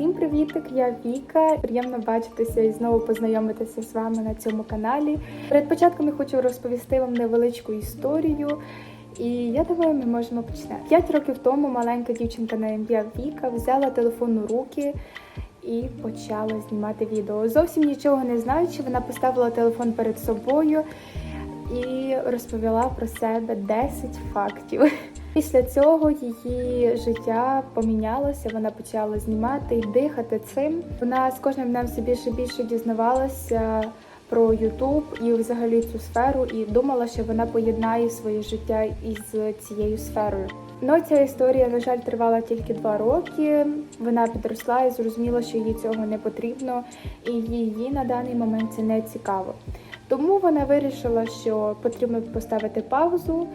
Всім привітик! Я Віка. Приємно бачитися і знову познайомитися з вами на цьому каналі. Перед початком я хочу розповісти вам невеличку історію. І я думаю, ми можемо починати. П'ять років тому маленька дівчинка на ім'я Віка взяла телефон у руки і почала знімати відео. Зовсім нічого не знаючи, вона поставила телефон перед собою і розповіла про себе 10 фактів. Після цього її життя помінялося. Вона почала знімати і дихати цим. Вона з кожним днем все більше і більше дізнавалася про Ютуб і взагалі цю сферу, і думала, що вона поєднає своє життя із цією сферою. Ну, ця історія, на жаль, тривала тільки два роки. Вона підросла і зрозуміла, що їй цього не потрібно, і її на даний момент це не цікаво. Тому вона вирішила, що потрібно поставити паузу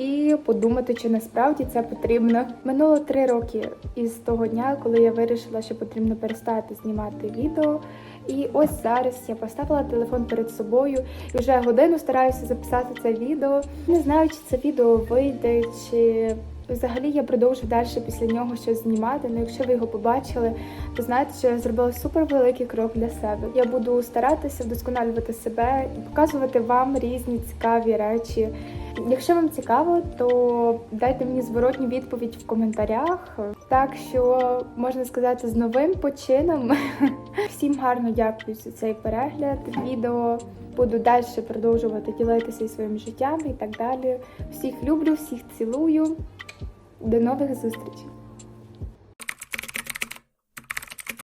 і подумати, чи насправді це потрібно. Минуло три роки із того дня, коли я вирішила, що потрібно перестати знімати відео. І ось зараз я поставила телефон перед собою і вже годину стараюся записати це відео. Не знаю, чи це відео вийде, чи взагалі я продовжу далі після нього щось знімати. Ну, якщо ви його побачили, то знаєте, що я зробила супер великий крок для себе. Я буду старатися вдосконалювати себе і показувати вам різні цікаві речі. Якщо вам цікаво, то дайте мені зворотню відповідь в коментарях. Так що можна сказати з новим почином. Всім гарно дякую за цей перегляд відео. Буду далі продовжувати ділитися своїм життям і так далі. Всіх люблю, всіх цілую. До нових зустрічей!